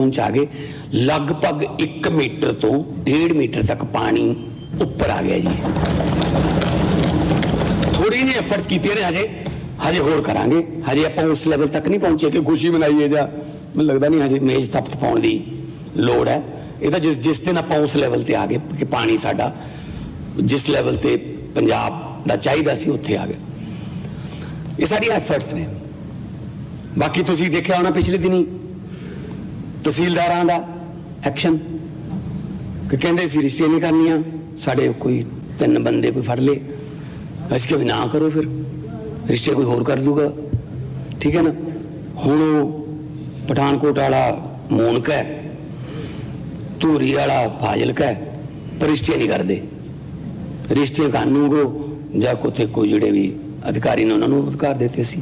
ਪਹੁੰਚਾ ਗਏ। ਲਗਭਗ 1 ਮੀਟਰ ਤੋਂ 1.5 ਮੀਟਰ ਤੱਕ ਪਾਣੀ ਉੱਪਰ ਆ ਗਿਆ ਜੀ। ਥੋੜੀ ਜਿਹੀ ਐਫਰਟਸ ਕੀਤੀਆਂ ਨੇ ਹਜੇ। ਹਜੇ ਹੋਰ ਕਰਾਂਗੇ। ਹਜੇ ਆਪਾਂ ਉਸ ਲੈਵਲ ਤੱਕ ਨਹੀਂ ਪਹੁੰਚੇ ਕਿ ਖੁਸ਼ੀ ਮਨਾਈਏ ਜਾਂ ਮੈਨੂੰ ਲੱਗਦਾ ਨਹੀਂ ਹਜੇ ਮੇਜ਼ ਤਪਤ ਪਾਉਣ ਦੀ ਲੋੜ ਹੈ। ਇਹ ਤਾਂ ਜਿਸ ਜਿਸ ਦਿਨ ਆਪਾਂ ਉਸ ਲੈਵਲ ਤੇ ਆ ਗਏ ਕਿ ਪਾਣੀ ਸਾਡਾ ਜਿਸ ਲੈਵਲ ਤੇ ਪੰਜਾਬ ਦਾ ਚਾਹੀਦਾ ਸੀ ਉੱਥੇ ਆ ਗਿਆ। ਇਹ ਸਾਡੀਆਂ ਐਫਰਟਸ ਨੇ। ਬਾਕੀ ਤੁਸੀਂ ਦੇਖਿਆ ਹੋਣਾ ਪਿਛਲੇ ਦਿਨੀ ਤਹਿਸੀਲਦਾਰਾਂ ਦਾ ਐਕਸ਼ਨ ਕਿ ਕਹਿੰਦੇ ਸੀ ਰਿਸ਼ਤੇ ਨਹੀਂ ਕਰਨੀਆਂ, ਸਾਡੇ ਕੋਈ ਤਿੰਨ ਬੰਦੇ ਕੋਈ ਫੜ ਲੇ ਅਸੀਂ ਕਿਹਾ ਨਾ ਕਰੋ ਫਿਰ, ਰਿਸ਼ਤੇ ਕੋਈ ਹੋਰ ਕਰ ਦੂਗਾ। ਠੀਕ ਹੈ ਨਾ? ਹੁਣ ਉਹ ਪਠਾਨਕੋਟ ਵਾਲਾ ਮੋਨਕ ਹੈ, ਧੂਰੀ ਵਾਲਾ ਫਾਜ਼ਿਲਕਾ ਹੈ, ਪਰ ਰਿਸ਼ਤੇ ਨਹੀਂ ਕਰਦੇ। ਰਿਸ਼ਤੇ ਕਾਨੂੰਗੋ ਜਾਂ ਕੋਥੇ ਕੋਈ ਜਿਹੜੇ ਵੀ ਅਧਿਕਾਰੀ ਨੇ ਉਹਨਾਂ ਨੂੰ ਅਧਿਕਾਰ ਦਿੱਤੇ ਸੀ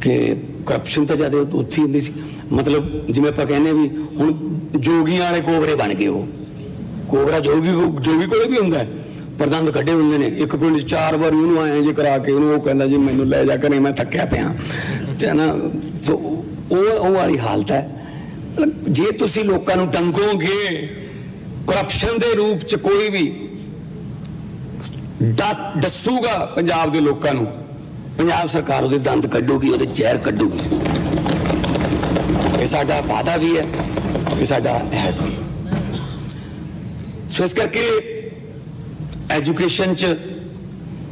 ਕਿ ਕਰਪਸ਼ਨ ਤਾਂ ਜ਼ਿਆਦਾ ਉੱਥੇ ਹੀ ਹੁੰਦੀ ਸੀ। ਮਤਲਬ ਜਿਵੇਂ ਆਪਾਂ ਕਹਿੰਦੇ ਵੀ ਹੁਣ ਜੋਗੀਆਂ ਵਾਲੇ ਕੋਬਰੇ ਬਣ ਗਏ ਉਹ। ਕੋਬਰਾ ਜੋਗੀ ਜੋਗੀ ਕੋਲੇ ਵੀ ਹੁੰਦਾ ਹੈ ਪ੍ਰਧਾਨ ਕੱਢੇ ਹੁੰਦੇ ਨੇ। ਇੱਕ ਪਿੰਡ ਚਾਰ ਵਾਰੀ ਉਹਨੂੰ ਆਏ ਜੇ ਕਰਾ ਕੇ ਉਹਨੂੰ ਉਹ ਕਹਿੰਦਾ ਜੀ ਮੈਨੂੰ ਲੈ ਜਾ ਕਰੇ ਮੈਂ ਥੱਕਿਆ ਪਿਆ। ਜਨਾ ਸੋ ਉਹ ਉਹ ਵਾਲੀ ਹਾਲਤ ਹੈ। ਜੇ ਤੁਸੀਂ ਲੋਕਾਂ ਨੂੰ ਟੰਗੋਗੇ ਕਰਪਸ਼ਨ ਦੇ ਰੂਪ 'ਚ ਕੋਈ ਵੀ ਦੱਸ ਦੱਸੂਗਾ ਪੰਜਾਬ ਦੇ ਲੋਕਾਂ ਨੂੰ। ਪੰਜਾਬ ਸਰਕਾਰ ਉਹਦੇ ਦੰਦ ਕੱਢੂਗੀ, ਉਹਦੇ ਜ਼ਹਿਰ ਕੱਢੂਗੀ। ਇਹ ਸਾਡਾ ਵਾਅਦਾ ਵੀ ਹੈ, ਇਹ ਸਾਡਾ ਅਹਿਦ ਵੀ ਹੈ। ਸੋ ਇਸ ਕਰਕੇ ਐਜੂਕੇਸ਼ਨ ਚ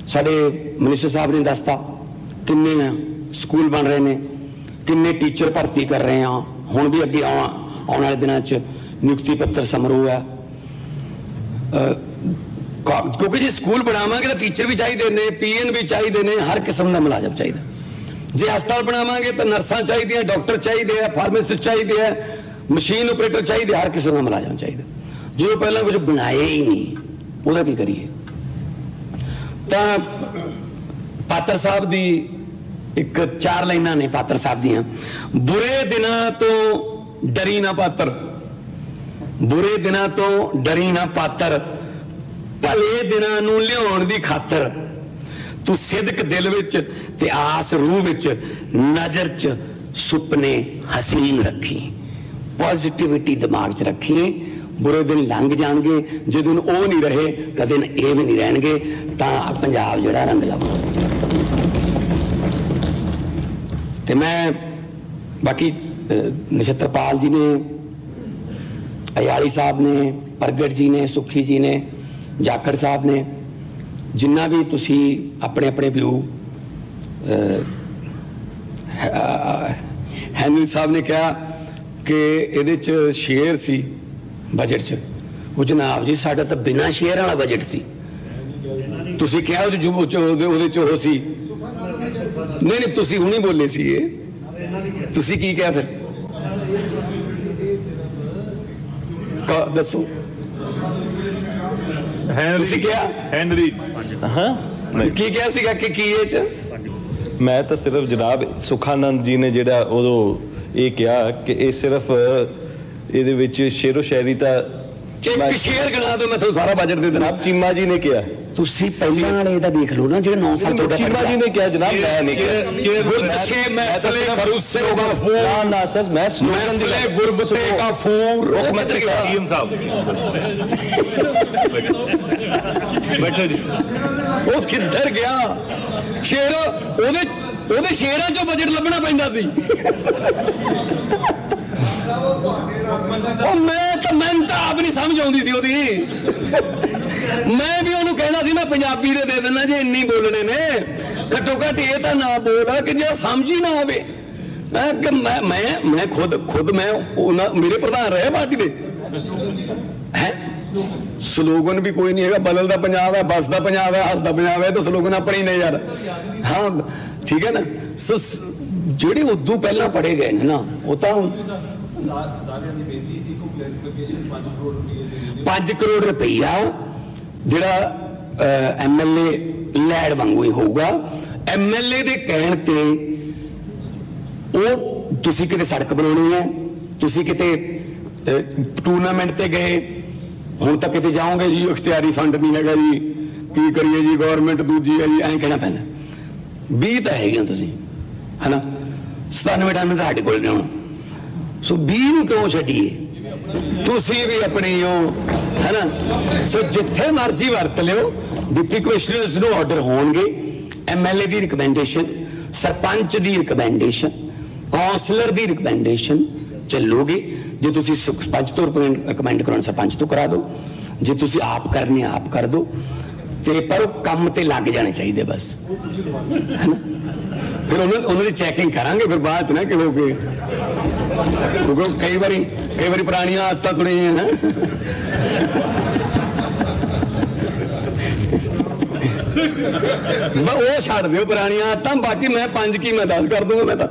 ਸਾਡੇ ਮਿਨਿਸਟਰ ਸਾਹਿਬ ਨੇ ਦੱਸਤਾ, ਕਿੰਨੇ ਸਕੂਲ ਬਣ ਰਹੇ ਨੇ, ਕਿੰਨੇ ਟੀਚਰ ਭਰਤੀ ਕਰ ਰਹੇ ਆ। ਹੁਣ ਵੀ ਅੱਗੇ ਆਉਣ ਆਉਣ ਵਾਲੇ ਦਿਨਾਂ ਚ ਨਿਯੁਕਤੀ ਪੱਤਰ ਸਮਾਰੋਹ ਹੈ। ਕਿਉਂਕਿ ਜੇ ਸਕੂਲ ਬਣਾਵਾਂਗੇ ਤਾਂ ਟੀਚਰ ਵੀ ਚਾਹੀਦੇ ਨੇ, ਪੀਐਨ ਵੀ ਚਾਹੀਦੇ ਨੇ, ਹਰ ਕਿਸਮ ਦਾ ਮੁਲਾਜ਼ਮ ਚਾਹੀਦਾ। ਜੇ ਹਸਪਤਾਲ ਬਣਾਵਾਂਗੇ ਤਾਂ ਨਰਸਾਂ ਚਾਹੀਦੀਆਂ, ਡਾਕਟਰ ਚਾਹੀਦੇ ਆ, ਫਾਰਮੇਸਿਸਟ ਚਾਹੀਦੇ ਆ, ਮਸ਼ੀਨ ਆਪਰੇਟਰ ਚਾਹੀਦੇ, ਹਰ ਕਿਸਮ ਦਾ ਮੁਲਾਜ਼ਮ ਚਾਹੀਦਾ। ਜੋ ਪਹਿਲਾਂ ਕੁਝ ਬਣਾਏ ਹੀ ਨਹੀਂ, ਉਹਦਾ ਕੀ ਕਰੀਏ? ਤਾਂ ਪਾਤਰ ਸਾਹਿਬ ਦੀ ਇੱਕ ਚਾਰ ਲਾਈਨਾਂ ਨੇ ਪਾਤਰ ਸਾਹਿਬ ਦੀਆਂ। ਬੁਰੇ ਦਿਨਾਂ ਤੋਂ ਡਰੀ ਨਾ ਪਾਤਰ। ਬੁਰੇ ਦਿਨਾਂ ਤੋਂ ਡਰੀ ਨਾ ਪਾਤਰ। ਭਲੇ ਦਿਨਾਂ ਨੂੰ ਲਿਆਉਣ ਦੀ ਖਾਤਰ ਤੂੰ ਸਿਦਕ ਦਿਲ ਵਿੱਚ ਤੇ ਆਸ ਰੂਹ ਵਿੱਚ ਨਜ਼ਰ 'ਚ ਸੁਪਨੇ ਹਸੀਨ ਰੱਖੀ ਪੋਜ਼ਿਟਿਵਿਟੀ ਦਿਮਾਗ 'ਚ ਰੱਖੀ ਬੁਰੇ ਦਿਨ ਲੰਘ ਜਾਣਗੇ ਜੇ ਦਿਨ ਉਹ ਨਹੀਂ ਰਹੇ ਤਾਂ ਦਿਨ ਇਹ ਵੀ ਨਹੀਂ ਰਹਿਣਗੇ ਤਾਂ ਪੰਜਾਬ ਜਿਹੜਾ ਰੰਗ ਲਾਉਂਦਾ ਤੇ ਮੈਂ ਬਾਕੀ ਅਹ, ਨਛੱਤਰਪਾਲ ਜੀ ਨੇ ਅਯਾਲੀ ਸਾਹਿਬ ਨੇ ਪ੍ਰਗਟ ਜੀ ਨੇ ਸੁਖੀ ਜੀ ਨੇ ਜਾਖੜ ਸਾਹਿਬ ਨੇ, ਜਿੰਨਾ ਵੀ ਤੁਸੀਂ ਆਪਣੇ ਆਪਣੇ ਵਿਊ ਹੈਨਰੀ ਸਾਹਿਬ ਨੇ ਕਿਹਾ ਕਿ ਇਹਦੇ ਚ ਸ਼ੇਅਰ ਸੀ ਬਜਟ ਚ। ਉਹ ਜਨਾਬ ਜੀ, ਸਾਡਾ ਤਾਂ ਬਿਨਾਂ ਸ਼ੇਅਰ ਵਾਲਾ ਬਜਟ ਸੀ। ਤੁਸੀਂ ਕਿਹਾ ਉਹ 'ਚ ਉਹਦੇ ਉਹਦੇ ਚ ਉਹ ਸੀ। ਨਹੀਂ ਨਹੀਂ, ਤੁਸੀਂ ਹੁਣੀ ਬੋਲੇ ਸੀ ਇਹ। ਤੁਸੀਂ ਕੀ ਕਿਹਾ ਫਿਰ? ਕ- ਦੱਸੋ। ਹੈਨਰੀ। ਤੁਸੀਂ ਕਿਹਾ? ਹੈਨਰੀ। ਹਾਂ? ਕੀ ਕਿਹਾ ਸੀਗਾ ਕਿ ਕੀ ਇਹ ਚ? ਮੈਂ ਤਾਂ ਸਿਰਫ ਜਨਾਬ ਸੁਖਾਨੰਦ ਜੀ ਨੇ ਜਿਹੜਾ ਉਦੋਂ ਇਹ ਕਿਹਾ ਕਿ ਇਹ ਸਿਰਫ ਇਹਦੇ ਵਿੱਚ ਸ਼ੇਰੋ ਸ਼ਾਇਰੀ ਤਾਂ ਇੱਕ ਸ਼ੇਅਰ ਗਣਾ ਦਿਓ ਮੈਂ ਤੁਹਾਨੂੰ ਸਾਰਾ ਬਜਟ ਦੇ ਦੇਣਾ ਜਨਾਬ ਚੀਮਾ ਜੀ ਨੇ ਕਿਹਾ। ਤੁਸੀਂ ਪਹਿਲਾਂ ਵਾਲੇ ਦਾ ਦੇਖ ਲਓ ਨਾ ਜਿਹੜੇ 9 ਸਾਲ ਤੋਂ ਚੀਮਾ ਜੀ ਨੇ ਕਿਹਾ ਜਨਾਬ ਮੈਂ ਨਹੀਂ ਕਿਹਾ। ਗੁਰਬਤੇ ਮਹਿਫਲੇ ਫਰੂਸੇ ਗਫੂਰ ਨਾ ਨਾ ਸਰ ਮੈਂ ਸਲੋਗਨ ਦੀ ਮਹਿਫਲੇ ਗੁਰਬਤੇ ਗਫੂਰ ਕਿੱਧਰ ਗਿਆ ਸੀਐਮ ਸਾਹਿਬ। ਬੈਠੋ ਜੀ। ਉਹ ਕਿੱਧਰ ਗਿਆ? ਸ਼ੇਰ ਉਹਦੇ ਉਹਦੇ ਸ਼ੇਰਾਂ ਚੋਂ ਬਜਟ ਲੱਭਣਾ ਪੈਂਦਾ ਸੀ। ਉਹ ਮੈਂ ਤਾਂ ਮੈਂ ਤਾਂ ਆਪ ਨਹੀਂ ਸਮਝ ਆਉਂਦੀ ਸੀ ਉਹਦੀ। ਮੈਂ ਵੀ ਉਹਨੂੰ ਕਹਿਣਾ ਸੀ, ਮੈਂ ਪੰਜਾਬੀ ਦੇ ਦੇ ਦਿੰਦਾ ਜੇ ਇੰਨੀ ਬੋਲਣੇ ਨੇ। ਘੱਟੋ ਘੱਟ ਇਹ ਤਾਂ ਨਾ ਬੋਲ, ਕਿ ਜੇ ਸਮਝ ਹੀ ਨਾ ਆਵੇ। ਮੈਂ ਕਿ ਮੈਂ ਮੈਂ ਖੁਦ ਖੁਦ ਮੈਂ ਉਹਨਾਂ ਮੇਰੇ ਪ੍ਰਧਾਨ ਰਹੇ ਪਾਰਟੀ ਦੇ। ਹੈ? ਸਲੋਗਨ ਵੀ ਕੋਈ ਨਹੀਂ ਹੈਗਾ ਬਦਲ ਦਾ ਪੰਜਾਬ ਹੈ ਬਸਦਾ ਪੰਜਾਬ ਹੈ ਹੱਸਦਾ ਪੰਜਾਬ ਹੈ, ਇਹ ਤਾਂ ਸਲੋਗਨ ਆਪਣੇ ਹੀ ਨੇ ਯਾਰ। ਹਾਂ, ਠੀਕ ਹੈ ਨਾ? ਸੋ ਜਿਹੜੇ ਉਦੋਂ ਪਹਿਲਾਂ ਪੜੇ ਗਏ ਨੇ ਨਾ, ਉਹ ਤਾਂ 5 ਕਰੋੜ ਰੁਪਈਆ ਜਿਹੜਾ ਐਮਐਲਏ ਲੈੜ ਵਾਂਗੂ ਹੀ ਹੋਊਗਾ। ਐਮਐਲਏ ਦੇ ਕਹਿਣ ਤੇ ਉਹ ਤੁਸੀਂ ਕਿਤੇ ਸੜਕ ਬਣਾਉਣੀ ਹੈ, ਤੁਸੀਂ ਕਿਤੇ ਟੂਰਨਾਮੈਂਟ ਤੇ ਗਏ ਹੁਣ ਤਾਂ ਕਿਤੇ ਜਾਓਗੇ ਜੀ, ਇਖਤਿਆਰੀ ਫੰਡ ਨਹੀਂ ਹੈਗਾ ਜੀ। ਕੀ ਕਰੀਏ ਜੀ ਗਵਰਨਮੈਂਟ ਦੂਜੀ ਹੈ ਜੀ, ਐਂ ਕਹਿਣਾ ਪੈਂਦਾ। 20 ਤਾਂ ਹੈਗੀਆਂ ਤੁਸੀਂ, ਹਨਾ? 97 ਟਾਈਮ ਸਾਡੇ ਕੋਲ ਨੇ ਹੁਣ। ਸੋ 20 ਨੂੰ ਕਿਉਂ ਛੱਡੀਏ? ਤੁਸੀਂ ਵੀ ਆਪਣੀ ਉਹ, ਹੈਨਾ? ਸੋ ਜਿੱਥੇ ਮਰਜ਼ੀ ਵਰਤ ਲਿਓ। ਡਿਪਟੀ ਕਮਿਸ਼ਨਰਸ ਨੂੰ ਆਰਡਰ ਹੋਣਗੇ ਐਮਐਲਏ ਦੀ ਰਿਕਮੈਂਡੇਸ਼ਨ ਸਰਪੰਚ ਦੀ ਰਿਕਮੈਂਡੇਸ਼ਨ ਕੌਂਸਲਰ ਦੀ ਰਿਕਮੈਂਡੇਸ਼ਨ ਚੱਲੂਗੀ। ਜੇ ਤੁਸੀਂ ਸਰਪੰਚ ਤੋਂ ਰਿਕਮੈਂਡ ਕਰਾਉਣਾ ਸਰਪੰਚ ਤੋਂ ਕਰਾ ਦਿਓ। ਜੇ ਤੁਸੀਂ ਆਪ ਕਰਨੇ, ਆਪ ਕਰ ਦਿਓ। ਤੇ ਪਰ ਉਹ ਕੰਮ ਤੇ ਲੱਗ ਜਾਣੇ ਚਾਹੀਦੇ ਬਸ। ਫਿਰ ਉਹਨਾਂ ਉਹਨਾਂ ਦੀ ਚੈਕਿੰਗ ਕਰਾਂਗੇ, ਫਿਰ ਬਾਅਦ ਚ ਨਾ ਕਿ। ਲੋਕ ਕਿਉਂਕਿ ਕਈ ਵਾਰੀ ਕਈ ਵਾਰੀ ਪੁਰਾਣੀਆਂ ਆਦਤਾਂ ਥੋੜੀਆਂ ਹੈ। ਮੈਂ ਉਹ ਛੱਡ ਦਿਓ ਪੁਰਾਣੀਆਂ ਆਦਤਾਂ, ਬਾਕੀ ਮੈਂ ਪੰਜ ਕੀ ਮੈਂ ਦੱਸ ਕਰ ਦੂੰਗਾ, ਮੈਂ ਤਾਂ।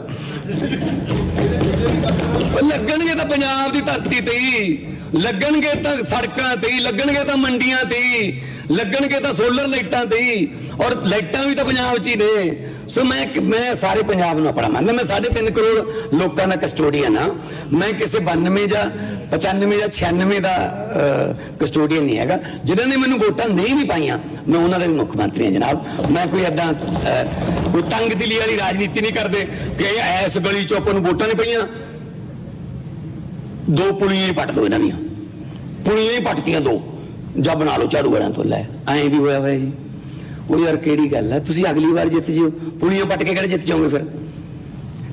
ਲੱਗਣਗੇ ਤਾਂ ਪੰਜਾਬ ਦੀ ਧਰਤੀ ਤੇ ਹੀ। ਲੱਗਣਗੇ ਤਾਂ ਸੜਕਾਂ ਤੇ ਹੀ, ਲੱਗਣਗੇ ਤਾਂ ਮੰਡੀਆਂ ਤੇ ਹੀ, ਲੱਗਣਗੇ ਤਾਂ ਸੋਲਰ ਲਾਈਟਾਂ ਤੇ ਹੀ। ਔਰ ਲਾਈਟਾਂ ਵੀ ਤਾਂ ਪੰਜਾਬ 'ਚ ਹੀ ਨੇ। ਸੋ ਮੈਂ ਮੈਂ ਸਾਰੇ ਪੰਜਾਬ ਨੂੰ ਆਪਣਾ ਮੰਨਦਾ। ਮੈਂ 3.5 ਕਰੋੜ ਲੋਕਾਂ ਦਾ ਕਸਟੋਡੀਅਨ ਆ ਮੈਂ ਕਿਸੇ 92 ਜਾਂ 95 ਜਾਂ 96 ਦਾ ਕਸਟੋਡੀਅਨ ਨਹੀਂ ਹੈਗਾ। ਜਿਨ੍ਹਾਂ ਨੇ ਮੈਨੂੰ ਵੋਟਾਂ ਨਹੀਂ ਵੀ ਪਾਈਆਂ, ਮੈਂ ਉਹਨਾਂ ਦਾ ਵੀ ਮੁੱਖ ਮੰਤਰੀ ਹਾਂ ਜਨਾਬ। ਮੈਂ ਕੋਈ ਐਦਾਂ ਕੋਈ ਤੰਗ ਦਿਲੀ ਵਾਲੀ ਰਾਜਨੀਤੀ ਨਹੀਂ ਕਰਦੇ ਕਿ ਐਸ ਗਲੀ ਚੋਂ ਆਪਾਂ ਨੂੰ ਵੋਟਾਂ ਨਹੀਂ ਪਈਆਂ। ਦੋ ਪੁਲੀਆਂ ਹੀ ਪੱਟ ਦੋ ਇਹਨਾਂ ਦੀਆਂ। ਪੁਲੀਆਂ ਹੀ ਪੱਟਤੀਆਂ ਦੋ। ਜਾਂ ਬਣਾ ਲਓ ਝਾੜੂ ਵਾਲਿਆਂ ਤੋਂ ਲੈ। ਐਂ ਵੀ ਹੋਇਆ ਹੋਇਆ ਜੀ। ਉਹ ਯਾਰ ਕਿਹੜੀ ਗੱਲ ਹੈ ਤੁਸੀਂ ਅਗਲੀ ਵਾਰ ਜਿੱਤ ਜਿਓ। ਪੁਲੀਆਂ ਪੱਟ ਕੇ ਕਿਹੜੇ ਜਿੱਤ ਜਾਓਗੇ ਫਿਰ?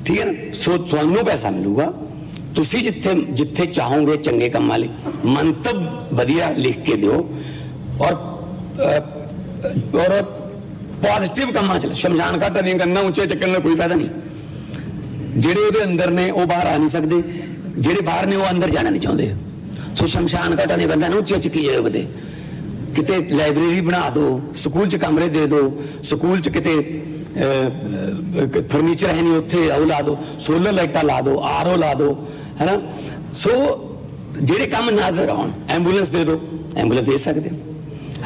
ਠੀਕ ਹੈ ਨਾ? ਸੋ ਤੁਹਾਨੂੰ ਪੈਸਾ ਮਿਲੂਗਾ। ਤੁਸੀਂ ਜਿੱਥੇ ਜਿੱਥੇ ਚਾਹੋਗੇ ਚੰਗੇ ਕੰਮਾਂ ਲਈ, ਮੰਤਵ ਵਧੀਆ ਲਿਖ ਕੇ ਦਿਓ। ਔਰ ਔਰ ਪੋਜ਼ਿਟਿਵ ਕੰਮਾਂ ਚ ਸ਼ਮਸ਼ਾਨ ਘਾਟਾਂ ਦੀਆਂ ਕੰਨਾਂ ਉੱਚੇ ਚੱਕਣ ਦਾ ਕੋਈ ਫਾਇਦਾ ਨਹੀਂ। ਜਿਹੜੇ ਉਹਦੇ ਅੰਦਰ ਨੇ, ਉਹ ਬਾਹਰ ਆ ਨਹੀਂ ਸਕਦੇ। ਜਿਹੜੇ ਬਾਹਰ ਨੇ, ਉਹ ਅੰਦਰ ਜਾਣਾ ਨਹੀਂ ਚਾਹੁੰਦੇ। ਸੋ ਸ਼ਮਸ਼ਾਨ ਘਾਟਾਂ ਦੀਆਂ ਕੰਨਾਂ ਨੂੰ ਉੱਚੇ ਚੱਕੀ ਜਾਓ ਕਿਤੇ। ਕਿਤੇ ਲਾਇਬ੍ਰੇਰੀ ਬਣਾ ਦਿਓ ਸਕੂਲ 'ਚ ਕਮਰੇ ਦੇ ਦਿਓ ਸਕੂਲ 'ਚ ਕਿਤੇ ਫਰਨੀਚਰ ਹੈ ਨਹੀਂ ਉੱਥੇ ਉਹ ਲਾ ਦਿਓ ਸੋਲਰ ਲਾਈਟਾਂ ਲਾ ਦਿਓ ਆਰਓ ਲਾ ਦਿਓ ਹੈਨਾ? ਸੋ ਜਿਹੜੇ ਕੰਮ ਨਜ਼ਰ ਆਉਣ ਐਂਬੂਲੈਂਸ ਦੇ ਦਿਓ ਐਂਬੂਲੈਂਸ ਦੇ ਸਕਦੇ ਹੋ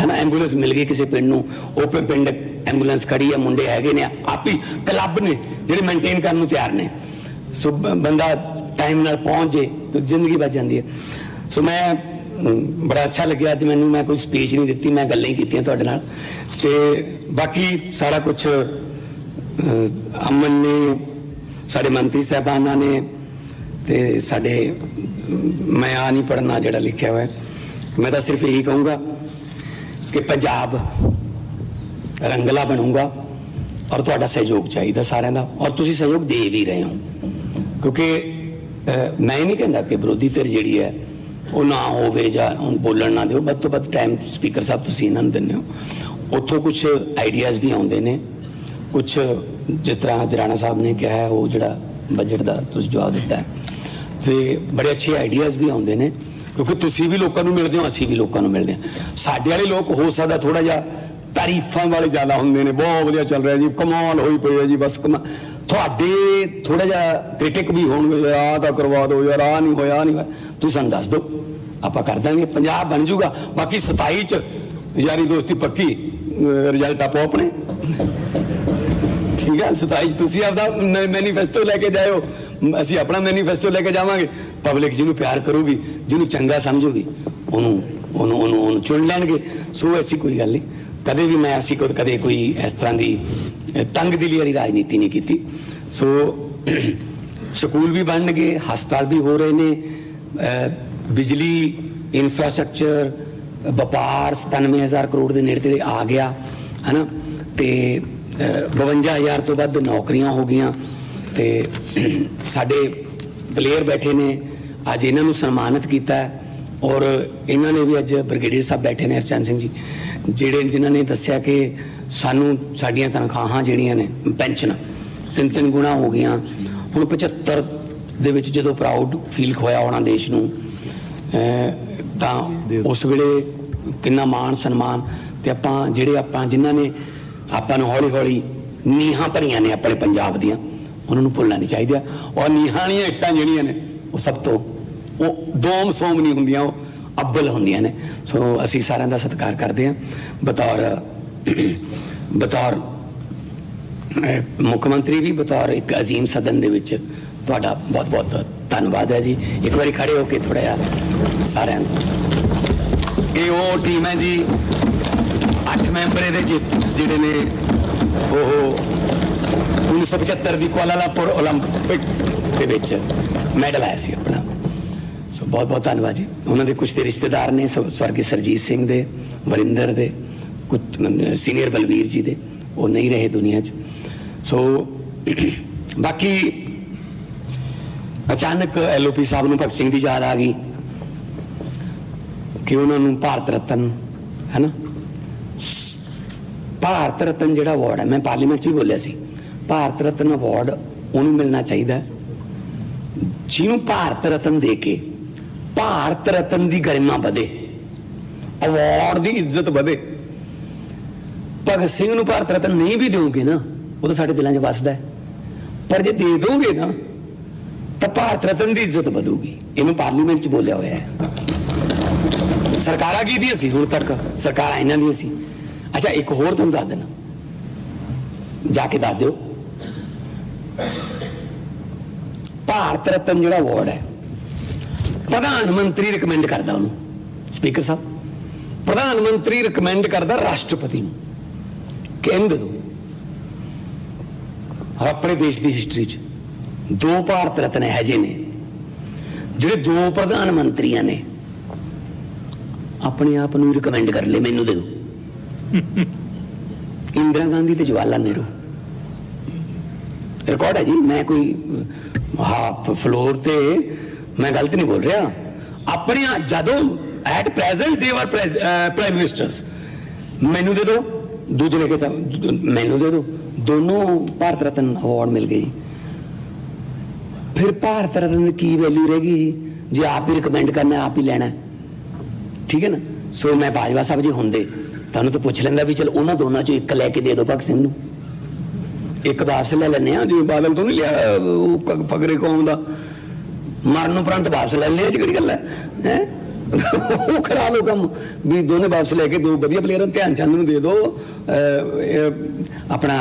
ਹੈਨਾ? ਐਂਬੂਲੈਂਸ ਮਿਲ ਗਈ ਕਿਸੇ ਪਿੰਡ ਨੂੰ ਉਹ ਪਿੰਡ ਐਂਬੂਲੈਂਸ ਖੜੀ ਹੈ ਮੁੰਡੇ ਹੈਗੇ ਨੇ, ਆਪ ਹੀ ਕਲੱਬ ਨੇ, ਜਿਹੜੇ ਮੇਨਟੇਨ ਕਰਨ ਨੂੰ ਤਿਆਰ ਨੇ। ਸੋ ਬ- ਬੰਦਾ ਟਾਈਮ ਨਾਲ ਪਹੁੰਚ ਜੇ, ਤਾਂ ਜ਼ਿੰਦਗੀ ਬਚ ਜਾਂਦੀ ਹੈ। ਸੋ ਮੈਂ ਬੜਾ ਅੱਛਾ ਲੱਗਿਆ। ਅੱਜ ਮੈਨੂੰ ਮੈਂ ਕੋਈ ਸਪੀਚ ਨਹੀਂ ਦਿੱਤੀ, ਮੈਂ ਗੱਲਾਂ ਹੀ ਕੀਤੀਆਂ ਤੁਹਾਡੇ ਨਾਲ। ਤੇ ਬਾਕੀ ਸਾਰਾ ਕੁਝ ਅਮਨ ਨੇ, ਸਾਡੇ ਮੰਤਰੀ ਸਾਹਿਬਾਨਾਂ ਨੇ ਤੇ ਸਾਡੇ, ਮੈਂ ਆ ਨਹੀਂ ਪੜਨਾ ਜਿਹੜਾ ਲਿਖਿਆ ਹੋਇਆ। ਮੈਂ ਤਾਂ ਸਿਰਫ ਇਹੀ ਕਹੂੰਗਾ ਕਿ ਪੰਜਾਬ ਰੰਗਲਾ ਬਣੂਗਾ ਔਰ ਤੁਹਾਡਾ ਸਹਿਯੋਗ ਚਾਹੀਦਾ ਸਾਰਿਆਂ ਦਾ। ਔਰ ਤੁਸੀਂ ਸਹਿਯੋਗ ਦੇ ਵੀ ਰਹੇ ਹੋ। ਕਿਉਂਕਿ ਮੈਂ ਇਹ ਨਹੀਂ ਕਹਿੰਦਾ ਕਿ ਵਿਰੋਧੀ ਧਿਰ ਜਿਹੜੀ ਹੈ ਉਹ ਨਾ ਹੋਵੇ ਜਾਂ ਹੁਣ ਬੋਲਣ ਨਾ ਦਿਓ। ਵੱਧ ਤੋਂ ਵੱਧ ਟਾਈਮ ਸਪੀਕਰ ਸਾਹਿਬ, ਤੁਸੀਂ ਇਹਨਾਂ ਨੂੰ ਦਿੰਦੇ ਹੋ। ਉੱਥੋਂ ਕੁਝ ਆਈਡੀਆਜ਼ ਵੀ ਆਉਂਦੇ ਨੇ। ਕੁਝ ਜਿਸ ਤਰ੍ਹਾਂ ਜਰਾਣਾ ਸਾਹਿਬ ਨੇ ਕਿਹਾ ਹੈ, ਉਹ ਜਿਹੜਾ ਬਜਟ ਦਾ ਤੁਸੀਂ ਜਵਾਬ ਦਿੱਤਾ ਹੈ। ਤੇ ਬੜੇ ਅੱਛੇ ਆਈਡੀਆਜ਼ ਵੀ ਆਉਂਦੇ ਨੇ। ਕਿਉਂਕਿ ਤੁਸੀਂ ਵੀ ਲੋਕਾਂ ਨੂੰ ਮਿਲਦੇ ਹੋ, ਅਸੀਂ ਵੀ ਲੋਕਾਂ ਨੂੰ ਮਿਲਦੇ ਹਾਂ। ਸਾਡੇ ਵਾਲੇ ਲੋਕ ਹੋ ਸਕਦਾ ਥੋੜਾ ਜਿਹਾ ਤਾਰੀਫਾਂ ਵਾਲੇ ਜ਼ਿਆਦਾ ਹੁੰਦੇ ਨੇ, ਬਹੁਤ ਵਧੀਆ ਚੱਲ ਰਿਹਾ ਜੀ, ਕਮਾਲ ਹੋਈ ਪਈ ਹੈ ਜੀ, ਬਸ ਕਮਾ, ਤੁਹਾਡੇ ਥੋੜਾ ਜਿਹਾ ਕ੍ਰਿਟਿਕ ਵੀ ਹੋਣਗੇ, ਯਾਰ ਆਹ ਤਾਂ ਕਰਵਾ ਦਿਓ, ਯਾਰ ਆਹ ਨਹੀਂ ਹੋਇਆ, ਆਹ ਨਹੀਂ ਹੋਇਆ। ਤੁਸੀਂ ਸਾਨੂੰ ਦੱਸ ਦਿਓ, ਆਪਾਂ ਕਰ ਦਾਂਗੇ, ਪੰਜਾਬ ਬਣ ਜਾਊਗਾ ਬਾਕੀ 27 ਚ ਯਾਰੀ ਦੋਸਤੀ ਪੱਕੀ ਰਿਜ਼ਲਟ ਆਪੋ ਆਪਣੇ। ਠੀਕ ਹੈ 27 ਚ ਤੁਸੀਂ ਆਪਦਾ ਮੈਨੀਫੈਸਟੋ ਲੈ ਕੇ ਜਾਇਓ ਅਸੀਂ ਆਪਣਾ ਮੈਨੀਫੈਸਟੋ ਲੈ ਕੇ ਜਾਵਾਂਗੇ। ਪਬਲਿਕ ਜਿਹਨੂੰ ਪਿਆਰ ਕਰੂਗੀ, ਜਿਹਨੂੰ ਚੰਗਾ ਸਮਝੂਗੀ, ਉਹਨੂੰ ਉਹਨੂੰ ਉਹਨੂੰ ਉਹਨੂੰ ਚੁਣ ਲੈਣਗੇ। ਸੋ ਐਸੀ ਕੋਈ ਗੱਲ ਨਹੀਂ। ਕਦੇ ਵੀ ਮੈਂ ਅਸੀਂ ਕਦੇ ਕਦੇ ਕੋਈ ਇਸ ਤਰ੍ਹਾਂ ਦੀ ਅਹ, ਤੰਗ ਦਿਲੀ ਵਾਲੀ ਰਾਜਨੀਤੀ ਨਹੀਂ ਕੀਤੀ। ਸੋ ਸਕੂਲ ਵੀ ਬਣਨਗੇ ਹਸਪਤਾਲ ਵੀ ਹੋ ਰਹੇ ਨੇ ਬਿਜਲੀ ਇਨਫਰਾਸਟ੍ਰਕਚਰ ਵਪਾਰ 97000 ਕਰੋੜ ਦੇ ਨੇੜੇ ਤੇੜੇ ਆ ਗਿਆ ਹਨਾ? ਤੇ ਅਹ, 52000 ਤੋਂ ਵੱਧ ਨੌਕਰੀਆਂ ਹੋ ਗਈਆਂ। ਤੇ ਸਾਡੇ ਪਲੇਅਰ ਬੈਠੇ ਨੇ ਅੱਜ ਇਹਨਾਂ ਨੂੰ ਸਨਮਾਨਿਤ ਕੀਤਾ ਹੈ। ਔਰ ਇਹਨਾਂ ਨੇ ਵੀ ਅੱਜ ਬ੍ਰਿਗੇਡੀਅਰ ਸਾਹਿਬ ਬੈਠੇ ਨੇ ਹਰਚੰਦ ਸਿੰਘ ਜੀ, ਜਿਹੜੇ ਜਿਨ੍ਹਾਂ ਨੇ ਦੱਸਿਆ ਕਿ ਸਾਨੂੰ ਸਾਡੀਆਂ ਤਨਖਾਹਾਂ ਜਿਹੜੀਆਂ ਨੇ, ਪੈਨਸ਼ਨ ਤਿੰਨ ਤਿੰਨ ਗੁਣਾ ਹੋ ਗਈਆਂ। ਹੁਣ 75 ਦੇ ਵਿੱਚ ਜਦੋਂ ਪ੍ਰਾਊਡ ਫੀਲ ਹੋਇਆ ਹੋਣਾ ਦੇਸ਼ ਨੂੰ ਤਾਂ ਉਸ ਵੇਲੇ ਕਿੰਨਾ ਮਾਣ ਸਨਮਾਨ ਤੇ ਆਪਾਂ ਜਿਹੜੇ ਆਪਾਂ ਜਿਨ੍ਹਾਂ ਨੇ ਆਪਾਂ ਨੂੰ ਹੌਲੀ ਹੌਲੀ ਨੀਹਾਂ ਭਰੀਆਂ ਨੇ ਆਪਣੇ ਪੰਜਾਬ ਦੀਆਂ, ਉਹਨਾਂ ਨੂੰ ਭੁੱਲਣਾ ਨਹੀਂ ਚਾਹੀਦਾ। ਔਰ ਨੀਹਾਂ ਵਾਲੀਆਂ ਇੱਟਾਂ ਜਿਹੜੀਆਂ ਨੇ, ਉਹ ਸਭ ਤੋਂ ਉਹ ਦੋਮ ਸੋਮ ਨਹੀਂ ਹੁੰਦੀਆਂ ਉਹ ਅੱਬਲ ਹੁੰਦੀਆਂ ਨੇ ਸੋ ਅਸੀਂ ਸਾਰਿਆਂ ਦਾ ਸਤਿਕਾਰ ਕਰਦੇ ਹਾਂ ਬਤੌਰ ਬਤੌਰ ਅਹ ਮੁੱਖ ਮੰਤਰੀ ਵੀ ਬਤੌਰ ਇੱਕ ਅਜ਼ੀਮ ਸਦਨ ਦੇ ਵਿੱਚ ਤੁਹਾਡਾ ਬਹੁਤ ਬਹੁਤ ਧੰਨਵਾਦ ਹੈ ਜੀ ਇੱਕ ਵਾਰੀ ਖੜੇ ਹੋ ਕੇ ਥੋੜਾ ਜਿਹਾ ਸਾਰਿਆਂ ਨੂੰ ਇਹ ਉਹ ਟੀਮ ਹੈ ਜੀ ਅੱਠ ਮੈਂਬਰ ਇਹਦੇ ਜਿ- ਜਿਹੜੇ ਨੇ ਉਹ 1975 ਦੀ ਕੁਆਲਾਲੰਪੁਰ 올림픽 ਦੇ ਵਿੱਚ ਮੈਡਲ ਆਇਆ ਸੀ ਆਪਣਾ ਸੋ ਬਹੁਤ ਬਹੁਤ ਧੰਨਵਾਦ ਜੀ। ਉਹਨਾਂ ਦੇ ਕੁਝ ਦੇ ਰਿਸ਼ਤੇਦਾਰ ਨੇ ਸੋ ਸਵਰਗੀ ਸਰਜੀਤ ਸਿੰਘ ਦੇ, ਵਰਿੰਦਰ ਦੇ, ਕੁਝ ਸੀਨੀਅਰ ਬਲਬੀਰ ਜੀ ਦੇ। ਉਹ ਨਹੀਂ ਰਹੇ ਦੁਨੀਆ 'ਚ। ਸੋ ਬਾਕੀ ਅਚਾਨਕ ਐਲਓਪੀ ਸਾਹਿਬ ਨੂੰ ਭਗਤ ਸਿੰਘ ਦੀ ਯਾਦ ਆ ਗਈ ਕਿ ਉਹਨਾਂ ਨੂੰ ਭਾਰਤ ਰਤਨ ਹੈ ਨਾ ਭਾਰਤ ਰਤਨ ਜਿਹੜਾ ਅਵਾਰਡ ਹੈ, ਮੈਂ ਪਾਰਲੀਮੈਂਟ 'ਚ ਵੀ ਬੋਲਿਆ ਸੀ। ਭਾਰਤ ਰਤਨ ਅਵਾਰਡ ਉਹਨੂੰ ਮਿਲਣਾ ਚਾਹੀਦਾ। ਜਿਹਨੂੰ ਭਾਰਤ ਰਤਨ ਦੇ ਕੇ ਭਾਰਤ ਰਤਨ ਦੀ ਗਰਿਮਾ ਵਧੇ। ਅਵਾਰਡ ਦੀ ਇੱਜ਼ਤ ਵਧੇ। ਭਗਤ ਸਿੰਘ ਨੂੰ ਭਾਰਤ ਰਤਨ ਨਹੀਂ ਵੀ ਦਿਓਗੇ ਨਾ, ਉਹ ਤਾਂ ਸਾਡੇ ਦਿਲਾਂ 'ਚ ਵੱਸਦਾ ਪਰ ਜੇ ਦੇ ਦੋਗੇ ਨਾ, ਤਾਂ ਭਾਰਤ ਰਤਨ ਦੀ ਇੱਜ਼ਤ ਵਧੂਗੀ। ਇਹਨੂੰ ਪਾਰਲੀਮੈਂਟ 'ਚ ਬੋਲਿਆ ਹੋਇਆ ਹੈ। ਸਰਕਾਰਾਂ ਕੀ ਦੀਆਂ ਸੀ ਹੁਣ ਤੱਕ? ਸਰਕਾਰਾਂ ਇਹਨਾਂ ਦੀਆਂ ਸੀ। ਅੱਛਾ, ਇੱਕ ਹੋਰ ਤੁਹਾਨੂੰ ਦੱਸ ਦੇਣਾ ਜਾ ਕੇ ਦੱਸ ਦਿਓ। ਭਾਰਤ ਰਤਨ ਜਿਹੜਾ ਅਵਾਰਡ ਹੈ ਪ੍ਰਧਾਨ ਮੰਤਰੀ ਰਿਕਮੈਂਡ ਕਰਦਾ ਉਹਨੂੰ। ਸਪੀਕਰ ਸਾਹਿਬ, ਪ੍ਰਧਾਨ ਮੰਤਰੀ ਰਿਕਮੈਂਡ ਕਰਦਾ ਰਾਸ਼ਟਰਪਤੀ ਨੂੰ। ਕਹਿੰਦੇ ਦੋ ਆਪਣੇ ਦੇਸ਼ ਦੀ ਹਿਸਟਰੀ 'ਚ ਦੋ ਭਾਰਤ ਰਤਨ ਹੈ ਜੇ ਨੇ, ਜਿਹੜੇ ਦੋ ਪ੍ਰਧਾਨ ਮੰਤਰੀਆਂ ਨੇ। ਆਪਣੇ ਆਪ ਨੂੰ ਰਿਕਮੈਂਡ ਕਰ ਲੈ ਮੈਨੂੰ ਦੇ ਦੋ। ਇੰਦਰਾ ਗਾਂਧੀ ਤੇ ਜਵਾਲਾ ਲਾਲ ਨਹਿਰੂ। ਰਿਕਾਰਡ ਹੈ ਜੀ, ਮੈਂ ਕੋਈ ਹਾਫ ਫਲੋਰ ਤੇ ਮੈਂ ਗਲਤ ਨਹੀਂ ਬੋਲ ਰਿਹਾ। ਆਪਣੇ ਜਦੋਂ at present they are prime ministers ਮੈਨੂੰ ਦੇ ਦਿਓ, ਦੂਜੇ ਨੇ ਕਿਹਾ ਮੈਨੂੰ ਦੇ ਦਿਓ। ਦੋਨੋਂ ਭਾਰਤ ਰਤਨ ਅਵਾਰਡ ਮਿਲ ਗਏ ਫਿਰ ਭਾਰਤ ਰਤਨ ਦੀ ਕੀ ਵੈਲਿਊ ਰਹੇਗੀ ਜੀ ਜੇ ਆਪ ਹੀ ਰਿਕਮੈਂਡ ਕਰਨਾ, ਆਪ ਹੀ ਲੈਣਾ। ਠੀਕ ਹੈ ਨਾ? ਸੋ ਮੈਂ ਬਾਜਵਾ ਸਾਹਿਬ ਜੀ ਹੁੰਦੇ, ਤੁਹਾਨੂੰ ਤਾਂ ਪੁੱਛ ਲੈਂਦਾ ਵੀ ਚਲ ਉਹਨਾਂ ਦੋਨਾਂ ਚੋਂ ਇੱਕ ਲੈ ਕੇ ਦੇ ਦਿਓ ਭਗਤ ਸਿੰਘ ਨੂੰ। ਇੱਕ ਵਾਪਸ ਲੈ ਲੈਨੇ ਆ ਜਿਵੇਂ ਬਾਦਲ ਤੋਂ ਨਹੀਂ ਲਿਆ, ਉਹ ਫਕਰੇ ਕੌਮ ਦਾ। ਮਰਨ ਉਪਰੰਤ ਵਾਪਸ ਲੈ ਲਿਆ ਚ ਕਿਹੜੀ ਗੱਲ ਹੈ? ਹੈ? ਉਹ ਕਰਾ ਲਓ ਕੰਮ। ਵੀ ਦੋਨੇ ਵਾਪਸ ਲੈ ਕੇ ਦੋ ਵਧੀਆ ਪਲੇਅਰ ਧਿਆਨ ਚੰਦ ਨੂੰ ਦੇ ਦਿਓ ਆਪਣਾ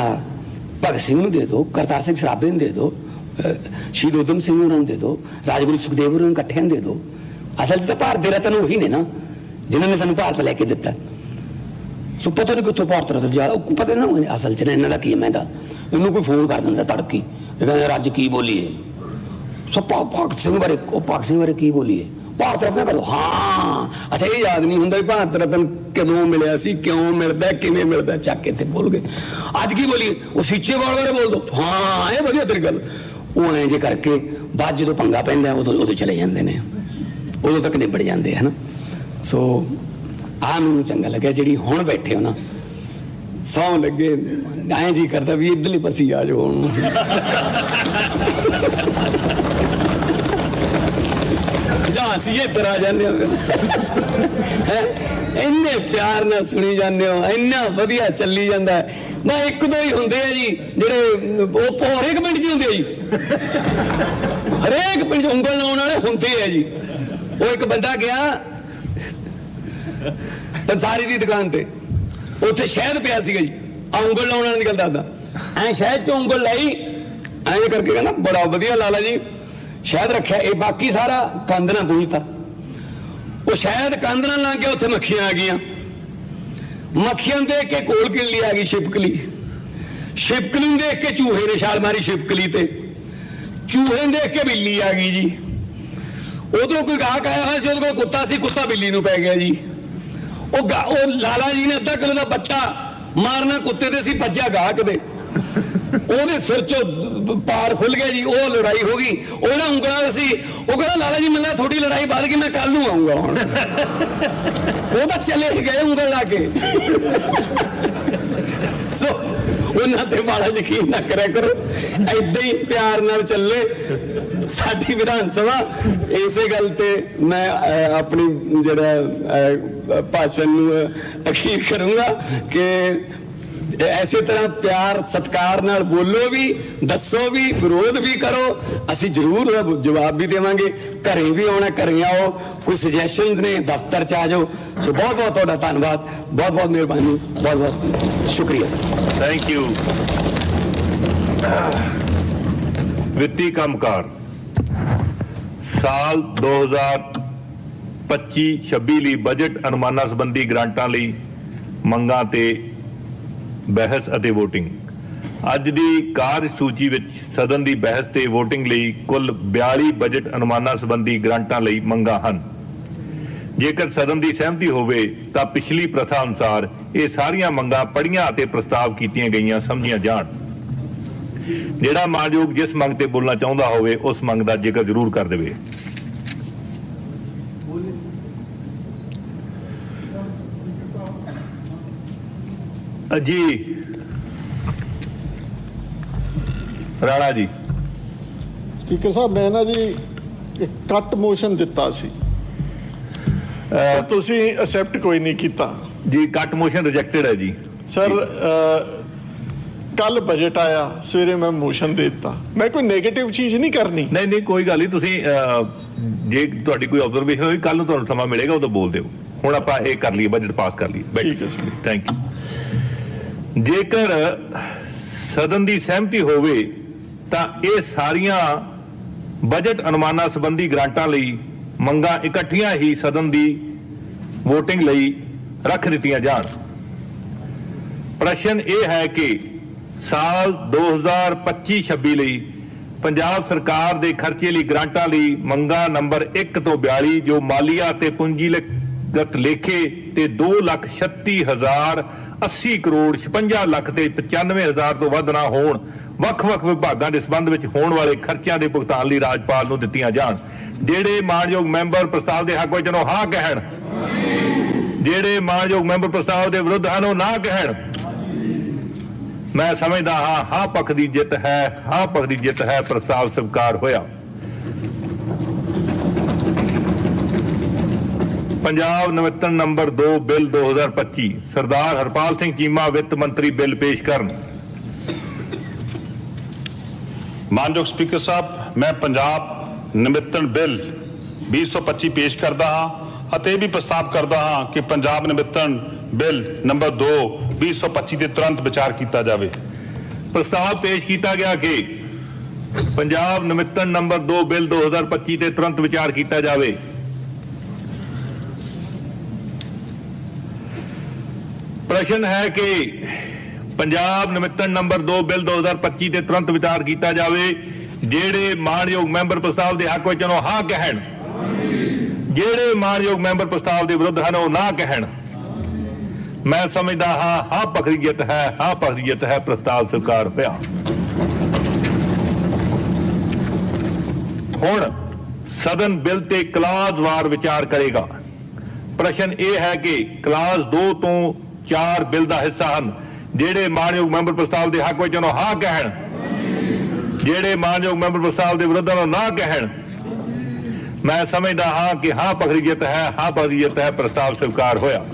ਭਗਤ ਸਿੰਘ ਨੂੰ ਦੇ ਦਿਓ ਕਰਤਾਰ ਸਿੰਘ ਸਰਾਭੇ ਨੂੰ ਦੇ ਦਿਓ ਸ਼ਹੀਦ ਊਧਮ ਸਿੰਘ ਨੂੰ ਦੇ ਦਿਓ ਰਾਜਗੁਰੂ ਸੁਖਦੇਵ ਉਹਨਾਂ ਨੂੰ ਇਕੱਠਿਆਂ ਨੂੰ ਦੇ ਦਿਓ ਅਸਲ 'ਚ ਤਾਂ ਭਾਰਤ ਦੇ ਰਤਨ ਉਹੀ ਨੇ ਨਾ, ਜਿਨ੍ਹਾਂ ਨੇ ਸਾਨੂੰ ਭਾਰਤ ਲੈ ਕੇ ਦਿੱਤਾ। ਸੋ ਪਤਾ ਨਹੀਂ ਕਿੱਥੋਂ ਭਾਰਤ ਰਤਨ ਜਾ ਉਹ ਪਤਾ ਨਾ ਅਸਲ 'ਚ ਨਾ ਇਹਨਾਂ ਦਾ ਕੀ ਮੈਂ ਦਾ ਇਹਨੂੰ ਕੋਈ ਫੋਨ ਕਰ ਦਿੰਦਾ ਤੜਕੀ। ਇਹ ਕਹਿੰਦਾ ਅੱਜ ਕੀ ਬੋਲੀਏ? ਸੋ ਭਾ- ਭਗਤ ਸਿੰਘ ਬਾਰੇ, ਉਹ ਭਗਤ ਸਿੰਘ ਬਾਰੇ ਕੀ ਬੋਲੀਏ? ਭਾਰਤ ਰਤਨ ਕਰੋ। ਹਾਂ, ਅੱਛਾ, ਇਹ ਯਾਦ ਨਹੀਂ ਹੁੰਦਾ ਵੀ ਭਾਰਤ ਰਤਨ ਕਦੋਂ ਮਿਲਿਆ ਸੀ, ਕਿਉਂ ਮਿਲਦਾ, ਕਿਵੇਂ ਮਿਲਦਾ, ਚੱਕ ਕੇ ਇੱਥੇ ਬੋਲ ਗਏ ਅੱਜ ਕੀ ਬੋਲੀਏ? ਉਹ ਸੀਚੇ ਵਾਲ ਬਾਰੇ ਬੋਲ ਦੋ। ਹਾਂ, ਇਹ ਵਧੀਆ ਤੇਰੀ ਗੱਲ। ਉਹ ਐਂ ਜੇ ਕਰਕੇ ਬਾਅਦ ਜਦੋਂ ਪੰਗਾ ਪੈਂਦਾ, ਉਦੋਂ ਉਦੋਂ ਚਲੇ ਜਾਂਦੇ ਨੇ। ਉਦੋਂ ਤੱਕ ਨਿਬੜ ਜਾਂਦੇ ਹਨ? ਸੋ ਆ ਮੈਨੂੰ ਚੰਗਾ ਲੱਗਿਆ, ਜਿਹੜੀ ਹੁਣ ਬੈਠੇ ਹੋ ਨਾ। ਸੌ ਲੱਗੇ, ਐਂ ਜੀ ਕਰਦਾ ਵੀ ਇਧਰਲੀ ਪਸੀ ਆ ਜਾਓ ਹੁਣ। ਜਾਂ ਅਸੀਂ ਇੱਧਰ ਆ ਜਾਂਦੇ ਹਾਂ। ਇੰਨੇ ਪਿਆਰ ਨਾਲ ਸੁਣੀ ਜਾਂਦੇ ਹੋ, ਇੰਨਾ ਵਧੀਆ ਚੱਲੀ ਜਾਂਦਾ। ਨਾ ਇੱਕ ਦੋ ਹੀ ਹੁੰਦੇ ਆ ਜੀ, ਜਿਹੜੇ ਉਹ ਹਰੇਕ ਪਿੰਡ 'ਚ ਹੁੰਦੇ ਆ ਜੀ। ਹਰੇਕ ਪਿੰਡ ਉਂਗਲ ਲਾਉਣ ਵਾਲੇ ਹੁੰਦੇ ਆ ਜੀ। ਉਹ ਇੱਕ ਬੰਦਾ ਗਿਆ ਪੰਸਾਰੀ ਦੀ ਦੁਕਾਨ ਤੇ। ਉੱਥੇ ਸ਼ਹਿਦ ਪਿਆ ਸੀਗਾ ਜੀ। ਆ ਉਂਗਲ ਲਾਉਣ ਵਾਲੇ ਦੀ ਗੱਲ ਦੱਸਦਾ ਐ ਸ਼ਹਿਦ ਚ ਉਂਗਲ ਲਾਈ, ਐਂ ਕਰਕੇ ਕਹਿੰਦਾ, ਬੜਾ ਵਧੀਆ ਲਾਲਾ ਜੀ। ਸ਼ਹਿਦ ਰੱਖਿਆ, ਇਹ ਬਾਕੀ ਸਾਰਾ ਕੰਧ ਨਾਲ ਗੂੰਜਤਾ ਉਹ ਸ਼ਾਇਦ ਕੰਧ ਨਾਲ ਲੰਘ ਗਿਆ ਉੱਥੇ ਮੱਖੀਆਂ ਆ ਗਈਆਂ। ਮੱਖੀਆਂ ਦੇਖ ਕੇ ਕੋਲ ਕਿੱਲੀ ਆ ਗਈ ਛਿਪਕਲੀ ਛਿਪਕਲੀ ਨੂੰ ਦੇਖ ਕੇ ਚੂਹੇ ਨੇ ਛਾਲ ਮਾਰੀ ਛਿਪਕਲੀ ਤੇ। ਚੂਹੇ ਦੇਖ ਕੇ ਬਿੱਲੀ ਆ ਗਈ ਜੀ। ਉਧਰੋਂ ਕੋਈ ਗਾਹਕ ਆਇਆ ਹੋਇਆ ਸੀ, ਉਹਦੇ ਕੋਲ ਕੁੱਤਾ ਸੀ, ਕੁੱਤਾ ਬਿੱਲੀ ਨੂੰ ਪੈ ਗਿਆ ਜੀ। ਉਹ ਗਾ- ਉਹ ਲਾਲਾ ਜੀ ਨੇ ਅੱਧਾ ਕਿਲੋ ਦਾ ਬੱਚਾ ਮਾਰਨਾ ਕੁੱਤੇ ਤੇ ਸੀ ਵੱਜਿਆ ਗਾਹਕ ਦੇ ਉਹਦੇ ਸਿਰ ਚੋਂ ਪਾਰ ਖੁੱਲ ਗਿਆ ਜੀ, ਉਹ ਲੜਾਈ ਹੋ ਗਈ। ਉਹਨਾਂ ਉਂਗਲਾਂ ਸੀ, ਉਹ ਕਹਿੰਦਾ, ਲਾਲਾ ਜੀ, ਮੈਨੂੰ ਥੋੜੀ ਲੜਾਈ ਵੱਧ ਗਈ ਮੈਂ ਕੱਲ ਨੂੰ ਆਉਂਗਾ ਹੁਣ। ਉਹ ਤਾਂ ਚਲੇ ਗਏ ਉਂਗਲ ਲਾ ਕੇ। ਸੋ ਉਹਨਾਂ ਤੇ ਬਾਲਾ ਯਕੀਨ ਨਾ ਕਰਿਆ ਕਰੋ। ਐਦਾਂ ਹੀ ਪਿਆਰ ਨਾਲ ਚੱਲੇ। ਸਾਡੀ ਵਿਧਾਨ ਸਭਾ, ਇਸੇ ਗੱਲ ਤੇ ਮੈਂ ਆਪਣੀ ਜਿਹੜਾ ਭਾਸ਼ਣ ਨੂੰ ਅਖੀਰ ਕਰੂੰਗਾ ਕਿ ਐਸੇ ਤਰ੍ਹਾਂ ਪਿਆਰ, ਸਤਕਾਰ ਨਾਲ ਬੋਲੋ ਵੀ, ਦੱਸੋ ਵੀ, ਵਿਰੋਧ ਵੀ ਕਰੋ। ਅਸੀਂ ਜ਼ਰੂਰ ਜਵਾਬ ਵੀ ਦੇਵਾਂਗੇ। ਘਰੇ ਵੀ ਆਉਣਾ, ਘਰੇ ਆਓ। ਕੋਈ ਸੁਜੈਸ਼ਨਸ ਨੇ, ਦਫ਼ਤਰ ਚ ਆ ਜਾਓ। ਸੋ ਬਹੁਤ ਬਹੁਤ ਤੁਹਾਡਾ ਧੰਨਵਾਦ। ਬਹੁਤ ਬਹੁਤ ਮਿਹਰਬਾਨੀ। ਬਹੁਤ ਬਹੁਤ ਸ਼ੁਕਰੀਆ, ਸਰ। ਥੈਂਕ ਯੂ ਵਿੱਤੀ ਕੰਮਕਾਰ। ਸਾਲ 2025-26 ਲਈ ਬਜਟ ਅਨੁਮਾਨਾਂ ਸੰਬੰਧੀ ਗ੍ਰਾਂਟਾਂ ਲਈ ਮੰਗਾਂ ਤੇ ਬਹਿਸ ਅਤੇ VOTING ਅੱਜ ਦੀ ਕਾਰਜ ਸੂਚੀ ਵਿੱਚ ਸਦਨ ਦੀ ਬਹਿਸ ਤੇ VOTING ਲਈ ਕੁੱਲ 42 ਬਜਟ ਅਨੁਮਾਨਾਂ ਸੰਬੰਧੀ ਗ੍ਰਾਂਟਾਂ ਲਈ ਮੰਗਾਂ ਹਨ। ਜੇਕਰ ਸਦਨ ਦੀ ਸਹਿਮਤੀ ਹੋਵੇ, ਤਾਂ ਪਿਛਲੀ ਪ੍ਰਥਾ ਅਨੁਸਾਰ ਇਹ ਸਾਰੀਆਂ ਮੰਗਾਂ ਪੜੀਆਂ ਅਤੇ ਪ੍ਰਸਤਾਵ ਕੀਤੀਆਂ ਗਈਆਂ ਸਮਝੀਆਂ ਜਾਣ। ਜਿਹੜਾ ਮਾਨਯੋਗ ਜਿਸ ਮੰਗ ਤੇ ਬੋਲਣਾ ਚਾਹੁੰਦਾ ਹੋਵੇ, ਉਸ ਮੰਗ ਦਾ ਜ਼ਿਕਰ ਜ਼ਰੂਰ ਕਰ ਦੇਵੇ। ਜੀ। ਰਾਣਾ ਜੀ। ਸਪੀਕਰ ਸਾਹਿਬ ਮੈਂ ਨਾ ਜੀ ਇੱਕ ਕੱਟ ਮੋਸ਼ਨ ਦਿੱਤਾ ਸੀ। ਤੁਸੀਂ ਅਸੈਪਟ ਕੋਈ ਨਹੀਂ ਕੀਤਾ। ਜੀ ਕੱਟ ਮੋਸ਼ਨ ਰਿਜੈਕਟਡ ਹੈ ਜੀ। ਸਰ ਕੱਲ ਬਜਟ ਆਇਆ ਸਵੇਰੇ ਮੈਂ ਮੋਸ਼ਨ ਦੇ ਦਿੱਤਾ। ਮੈਂ ਕੋਈ 네ਗੇਟਿਵ ਚੀਜ਼ ਨਹੀਂ ਕਰਨੀ। ਨਹੀਂ ਨਹੀਂ ਕੋਈ ਗੱਲ ਨਹੀਂ ਤੁਸੀਂ ਜੇ ਤੁਹਾਡੀ ਕੋਈ ਆਬਜ਼ਰਵੇਸ਼ਨ ਹੋਈ ਕੱਲ ਨੂੰ ਤੁਹਾਨੂੰ ਸਮਾਂ ਮਿਲੇਗਾ ਉਦੋਂ ਬੋਲ ਦਿਓ। ਹੁਣ ਆਪਾਂ ਇਹ ਕਰ ਲਈਏ ਬਜਟ ਪਾਸ ਕਰ ਲਈਏ। ਠੀਕ ਹੈ ਸਰ। ਥੈਂਕ ਯੂ ਜੇਕਰ ਸਦਨ ਦੀ ਸਹਿਮਤੀ ਹੋਵੇ, ਤਾਂ ਇਹ ਸਾਰੀਆਂ ਬਜਟ ਅਨੁਮਾਨਾਂ ਸੰਬੰਧੀ ਗ੍ਰਾਂਟਾਂ ਲਈ ਮੰਗਾਂ ਇਕੱਠੀਆਂ ਹੀ ਸਦਨ ਦੀ VOTING ਲਈ ਰੱਖ ਦਿੱਤੀਆਂ ਜਾਣ। ਪ੍ਰਸ਼ਨ ਇਹ ਹੈ ਕਿ ਸਾਲ 2025-26 ਲਈ ਪੰਜਾਬ ਸਰਕਾਰ ਦੇ ਖਰਚੇ ਲਈ ਗ੍ਰਾਂਟਾਂ ਲਈ ਮੰਗਾਂ ਨੰਬਰ 1 ਤੋਂ 42 ਜੋ ਮਾਲੀਆ ਅਤੇ ਤੇ ਪੂੰਜੀਗਤ ਲੇਖੇ ਤੇ 2 ਲੱਖ 36 ਹਜ਼ਾਰ 80 ਕਰੋੜ 56 ਲੱਖ ਤੇ 95 ਹਜ਼ਾਰ ਤੋਂ ਵੱਧ ਨਾ ਹੋਣ। ਵੱਖ-ਵੱਖ ਵਿਭਾਗਾਂ ਦੇ ਸੰਬੰਧ ਵਿੱਚ ਹੋਣ ਵਾਲੇ ਖਰਚਿਆਂ ਦੇ ਭੁਗਤਾਨ ਲਈ ਰਾਜਪਾਲ ਨੂੰ ਦਿੱਤੀਆਂ ਜਾਣ। ਜਿਹੜੇ ਮਾਨਯੋਗ ਮੈਂਬਰ ਪ੍ਰਸਤਾਵ ਦੇ ਹੱਕ ਵਿੱਚ ਨੂੰ ਹਾਂ ਕਹਿਣ। ਜਿਹੜੇ ਮਾਨਯੋਗ ਮੈਂਬਰ ਪ੍ਰਸਤਾਵ ਦੇ ਵਿਰੁੱਧ ਹਨ, ਉਹ ਨਾ ਕਹਿਣ। ਮੈਂ ਸਮਝਦਾ ਹਾਂ ਹਾਂ ਪੱਖ ਦੀ ਜਿੱਤ ਹੈ, ਹਾਂ ਪੱਖ ਦੀ ਜਿੱਤ ਹੈ, ਪ੍ਰਸਤਾਵ ਸਵੀਕਾਰ ਹੋਇਆ। ਪੰਜਾਬ ਨਿਮਿਤਨ ਨੰਬਰ 2 ਬਿੱਲ 2025 ਸਰਦਾਰ ਹਰਪਾਲ ਸਿੰਘ ਚੀਮਾ ਵਿੱਤ ਮੰਤਰੀ ਬਿੱਲ ਪੇਸ਼ ਕਰਨ। ਮਾਨਯੋਗ ਸਪੀਕਰ ਸਾਹਿਬ, ਮੈਂ ਪੰਜਾਬ ਨਿਮਿਤਨ ਬਿੱਲ 2025 ਪੇਸ਼ ਕਰਦਾ ਹਾਂ ਅਤੇ ਇਹ ਵੀ ਪ੍ਰਸਤਾਵ ਕਰਦਾ ਹਾਂ ਕਿ ਪੰਜਾਬ ਨਿਮਿਤਨ ਬਿੱਲ ਨੰਬਰ 2 2025 ਤੇ ਤੁਰੰਤ ਵਿਚਾਰ ਕੀਤਾ ਜਾਵੇ। ਪ੍ਰਸਤਾਵ ਪੇਸ਼ ਕੀਤਾ ਗਿਆ ਕਿ ਪੰਜਾਬ ਨਿਮਿਤਨ ਨੰਬਰ 2 ਬਿੱਲ 2025 ਤੇ ਤੁਰੰਤ ਵਿਚਾਰ ਕੀਤਾ ਜਾਵੇ। ਪ੍ਰਸ਼ਨ ਹੈ ਕਿ ਪੰਜਾਬ ਨਿਮਿਤਨ ਨੰਬਰ 2 ਬਿੱਲ 2025 ਤੇ ਤੁਰੰਤ ਵਿਚਾਰ ਕੀਤਾ ਜਾਵੇ, ਜਿਹੜੇ ਮਾਨਯੋਗ ਮੈਂਬਰ ਪ੍ਰਸਤਾਵ ਦੇ ਹੱਕ ਵਿੱਚ ਨੂੰ ਹਾਂ ਕਹਿਣ। ਜਿਹੜੇ ਮਾਨਯੋਗ ਮੈਂਬਰ ਪ੍ਰਸਤਾਵ ਦੇ ਵਿਰੁੱਧ ਹਨ, ਉਹ ਨਾ ਕਹਿਣ। ਮੈਂ ਸਮਝਦਾ ਹਾਂ ਹਾਂ ਪਖਰੀਅਤ ਹੈ, ਹਾਂ ਪਖਰੀਅਤ ਹੈ ਪ੍ਰਸਤਾਵ ਸਵੀਕਾਰ ਪਿਆ ਹੁਣ ਸਦਨ ਬਿੱਲ ਤੇ ਕਲਾਜ਼ ਵਾਰ ਵਿਚਾਰ ਕਰੇਗਾ। ਪ੍ਰਸ਼ਨ ਇਹ ਹੈ ਕਿ ਕਲਾਜ਼ 2 ਤੋਂ ਚਾਰ ਬਿੱਲ ਦਾ ਹਿੱਸਾ ਹਨ, ਜਿਹੜੇ ਮਾਨਯੋਗ ਮੈਂਬਰ ਪ੍ਰਸਤਾਵ ਦੇ ਹੱਕ ਵਿੱਚ ਨੂੰ ਹਾਂ ਕਹਿਣ, ਜਿਹੜੇ ਮਾਨਯੋਗ ਮੈਂਬਰ ਪ੍ਰਸਤਾਵ ਦੇ ਵਿਰੁੱਧ ਨੂੰ ਨਾ ਕਹਿਣ, ਮੈਂ ਸਮਝਦਾ ਹਾਂ ਕਿ ਹਾਂ ਪਖਰੀਅਤ ਹੈ, ਹਾਂ ਪਖਰੀਅਤ ਹੈ, ਪ੍ਰਸਤਾਵ ਸਵੀਕਾਰ ਹੋਇਆ।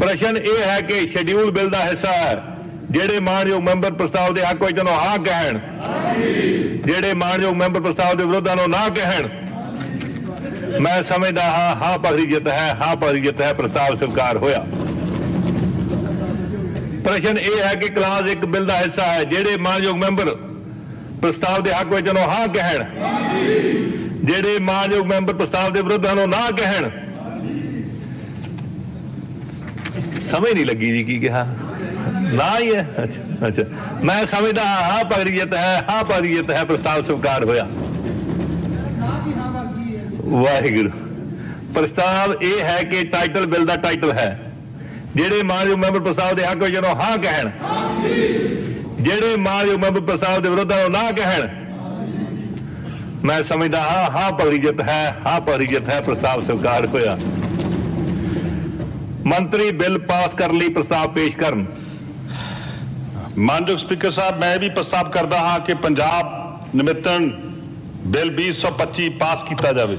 ਪ੍ਰਸ਼ਨ ਇਹ ਹੈ ਕਿ ਸ਼ਡਿਊਲ ਬਿੱਲ ਦਾ ਹਿੱਸਾ ਹੈ, ਜਿਹੜੇ ਮਾਨਯੋਗ ਮੈਂਬਰ ਪ੍ਰਸਤਾਵ ਦੇ ਹੱਕ ਵਿੱਚ ਨੂੰ ਹਾਂ ਕਹਿਣ, ਜਿਹੜੇ ਮਾਨਯੋਗ ਮੈਂਬਰ ਪ੍ਰਸਤਾਵ ਦੇ ਵਿਰੋਧ ਨੂੰ ਨਾ ਕਹਿਣ ਮੈਂ ਸਮਝਦਾ ਹਾਂ ਹਾਂ ਪਖਰੀਜਤ ਹੈ, ਹਾਂ ਪਖਰੀਜਤ ਹੈ, ਪ੍ਰਸਤਾਵ ਸਵੀਕਾਰ ਹੋਇਆ। ਪ੍ਰਸ਼ਨ ਇਹ ਹੈ ਕਿ ਕਲਾਸ 1 ਬਿੱਲ ਦਾ ਹਿੱਸਾ ਹੈ, ਜਿਹੜੇ ਮਾਨਯੋਗ ਮੈਂਬਰ ਪ੍ਰਸਤਾਵ ਦੇ ਹੱਕ ਵਿੱਚ ਨੂੰ ਹਾਂ ਕਹਿਣ। ਜਿਹੜੇ ਮਾਨਯੋਗ ਮੈਂਬਰ ਪ੍ਰਸਤਾਵ ਦੇ ਵਿਰੁੱਧ ਨੂੰ ਨਾ ਕਹਿਣ। ਸਮਝ ਨਹੀਂ ਲੱਗੀ ਜੀ ਕੀ ਕਿਹਾ। ਨਾ ਹੀ ਹੈ। ਅੱਛਾ ਅੱਛਾ। ਮੈਂ ਸਮਝਦਾ ਹਾਂ ਹਾਂ ਪਗੜੀਅਤ ਹੈ, ਹਾਂ ਪਗੜੀਅਤ ਹੈ, ਪ੍ਰਸਤਾਵ ਸਵੀਕਾਰ ਹੋਇਆ। ਵਾਹਿਗੁਰੂ। ਪ੍ਰਸਤਾਵ ਇਹ ਹੈ ਕਿ ਟਾਈਟਲ ਬਿੱਲ ਦਾ ਟਾਈਟਲ ਹੈ। ਜਿਹੜੇ ਮਾਨਯੋਗ ਮੈਂਬਰ ਪ੍ਰਸਤਾਵ ਦੇ ਹੱਕ ਵਿੱਚ ਨੂੰ ਹਾਂ ਕਹਿਣ। ਜਿਹੜੇ ਮਾਨਯੋਗ ਮੈਂਬਰ ਪ੍ਰਸਤਾਵ ਦੇ ਵਿਰੁੱਧ ਨੂੰ ਨਾ ਕਹਿਣ। ਮੈਂ ਸਮਝਦਾ ਹਾਂ ਹਾਂ ਪਗੜੀਅਤ ਹੈ, ਹਾਂ ਪਗੜੀਅਤ ਹੈ, ਪ੍ਰਸਤਾਵ ਸਵੀਕਾਰ ਹੋਇਆ। ਮੰਤਰੀ ਬਿੱਲ ਪਾਸ ਕਰਨ ਲਈ ਪ੍ਰਸਤਾਵ ਪੇਸ਼ ਕਰਨ। ਮਾਨਯੋਗ ਸਪੀਕਰ ਸਾਹਿਬ, ਮੈਂ ਇਹ ਵੀ ਪ੍ਰਸਤਾਵ ਕਰਦਾ ਹਾਂ ਕਿ ਪੰਜਾਬ ਨਿਮਿਤਨ ਬਿੱਲ 2025 ਪਾਸ ਕੀਤਾ ਜਾਵੇ।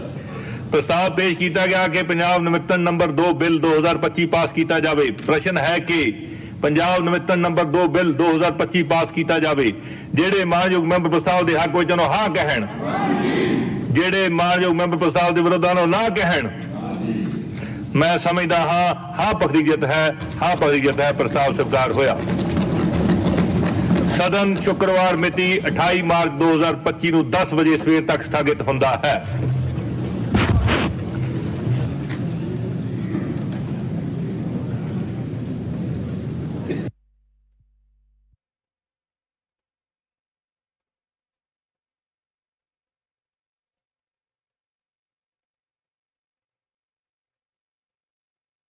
ਪ੍ਰਸਤਾਵ ਪੇਸ਼ ਕੀਤਾ ਗਿਆ ਕਿ ਪੰਜਾਬ ਨਿਮਿਤਨ ਨੰਬਰ 2 ਬਿੱਲ 2025 ਪਾਸ ਕੀਤਾ ਜਾਵੇ। ਪ੍ਰਸ਼ਨ ਹੈ ਕਿ ਪੰਜਾਬ ਨਿਮਿਤਨ ਨੰਬਰ 2 ਬਿੱਲ 2025 ਪਾਸ ਕੀਤਾ ਜਾਵੇ। ਜਿਹੜੇ ਮਾਨਯੋਗ ਮੈਂਬਰ ਪ੍ਰਸਤਾਵ ਦੇ ਹੱਕ ਵਿੱਚ ਨੂੰ ਹਾਂ ਕਹਿਣ। ਜਿਹੜੇ ਮਾਨਯੋਗ ਮੈਂਬਰ ਪ੍ਰਸਤਾਵ ਦੇ ਵਿਰੁੱਧ ਨੂੰ ਨਾ ਕਹਿਣ। ਮੈਂ ਸਮਝਦਾ ਹਾਂ ਹਾਂ ਪਖਰੀਜਤ ਹੈ, ਹਾਂ ਪਖਰੀਜਤ ਹੈ ਪ੍ਰਸਤਾਵ ਸਵੀਕਾਰ ਹੋਇਆ। ਸਦਨ ਸ਼ੁੱਕਰਵਾਰ ਮਿਤੀ 28 ਮਾਰਚ 2025 ਨੂੰ 10 ਵਜੇ ਸਵੇਰ ਤੱਕ ਸਥਗਿਤ ਹੁੰਦਾ ਹੈ।